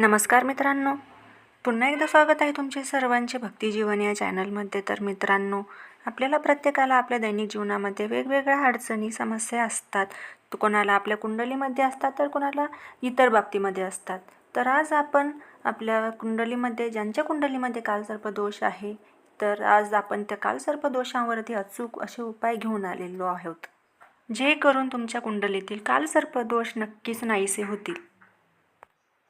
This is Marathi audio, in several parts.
नमस्कार मित्रांनो. पुन्हा एकदा स्वागत आहे तुमचे सर्वांचे भक्तिजीवन या चॅनलमध्ये. तर मित्रांनो आपल्याला प्रत्येकाला आपल्या दैनिक जीवनामध्ये वेगवेगळ्या अडचणी समस्या असतात. कोणाला आपल्या कुंडलीमध्ये असतात तर कोणाला इतर बाबतीमध्ये असतात. तर आज आपण आपल्या कुंडलीमध्ये ज्यांच्या कुंडलीमध्ये कालसर्पदोष आहे तर आज आपण त्या कालसर्पदोषांवरती अचूक असे उपाय घेऊन आलेलो आहोत. जे करून तुमच्या कुंडलीतील कालसर्पदोष नक्कीच नाहीसे होतील.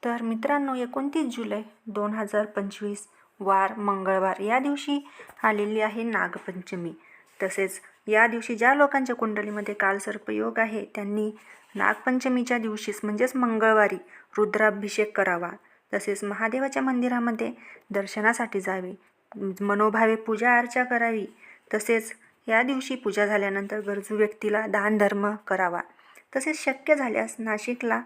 तर मित्रांनो एकोणतीस जुलै दोन हजार पंचवीस वार मंगळवार. या दिवशी आलेली आहे नागपंचमी. तसेच या दिवशी ज्या लोकांच्या कुंडलीमध्ये कालसर्पयोग आहे त्यांनी नागपंचमीच्या दिवशीच म्हणजेच मंगळवारी रुद्राभिषेक करावा. तसेच महादेवाच्या मंदिरामध्ये दर्शनासाठी जावे. मनोभावे पूजा अर्चा करावी. तसेच या दिवशी पूजा झाल्यानंतर गरजू व्यक्तीला दान धर्म करावा. तसेच शक्य झाल्यास नाशिकला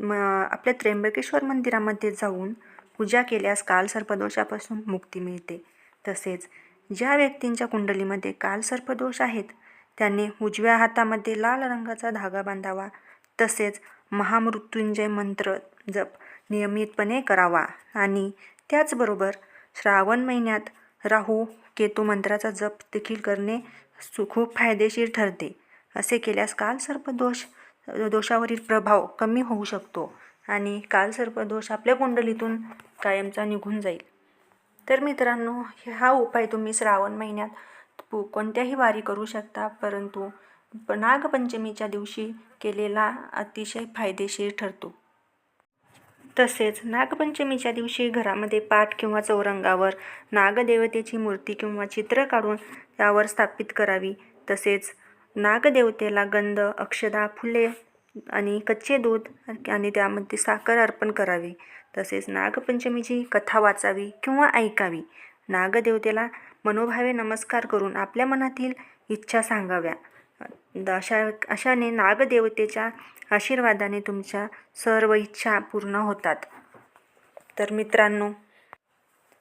म आपल्या त्र्यंबकेश्वर मंदिरामध्ये जाऊन पूजा केल्यास कालसर्पदोषापासून मुक्ती मिळते. तसेच ज्या व्यक्तींच्या कुंडलीमध्ये कालसर्पदोष आहेत त्यांनी उजव्या हातामध्ये लाल रंगाचा धागा बांधावा. तसेच महामृत्युंजय मंत्र जप नियमितपणे करावा आणि त्याचबरोबर श्रावण महिन्यात राहू केतू मंत्राचा जप देखील करणे सु खूप फायदेशीर ठरते. असे केल्यास कालसर्पदोष दोषावरील प्रभाव कमी होऊ शकतो आणि कालसर्पदोष आपल्या कुंडलीतून कायमचा निघून जाईल. तर मित्रांनो हा उपाय तुम्ही श्रावण महिन्यात पु कोणत्याही वारी करू शकता परंतु नागपंचमीच्या दिवशी केलेला अतिशय फायदेशीर ठरतो. तसेच नागपंचमीच्या दिवशी घरामध्ये पाठ किंवा चौरंगावर नागदेवतेची मूर्ती किंवा चित्र काढून त्यावर स्थापित करावी. तसेच नागदेवतेला गंध अक्षदा फुले आणि कच्चे दूध आणि त्यामध्ये साखर अर्पण करावे. तसेच नागपंचमीची कथा वाचावी किंवा ऐकावी. नागदेवतेला मनोभावे नमस्कार करून आपल्या मनातील इच्छा सांगाव्या. अशा अशाने नागदेवतेच्या आशीर्वादाने तुमच्या सर्व इच्छा पूर्ण होतात. तर मित्रांनो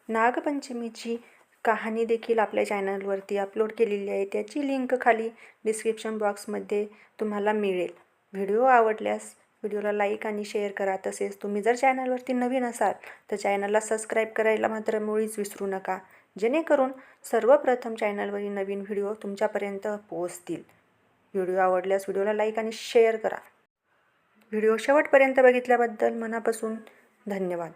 नागपंचमीची कहाणी देखील आपल्या चॅनलवरती अपलोड केलेली आहे. त्याची लिंक खाली डिस्क्रिप्शन बॉक्समध्ये तुम्हाला मिळेल. व्हिडिओ आवडल्यास व्हिडिओला लाईक आणि शेअर करा. तसेच तुम्ही जर चॅनलवरती नवीन असाल तर चॅनलला सबस्क्राईब करायला मात्र मुळीच विसरू नका. जेणेकरून सर्वप्रथम चॅनलवरील नवीन व्हिडिओ तुमच्यापर्यंत पोहोचतील. व्हिडिओ आवडल्यास व्हिडिओला लाईक आणि शेअर करा. व्हिडिओ शेवटपर्यंत बघितल्याबद्दल मनापासून धन्यवाद.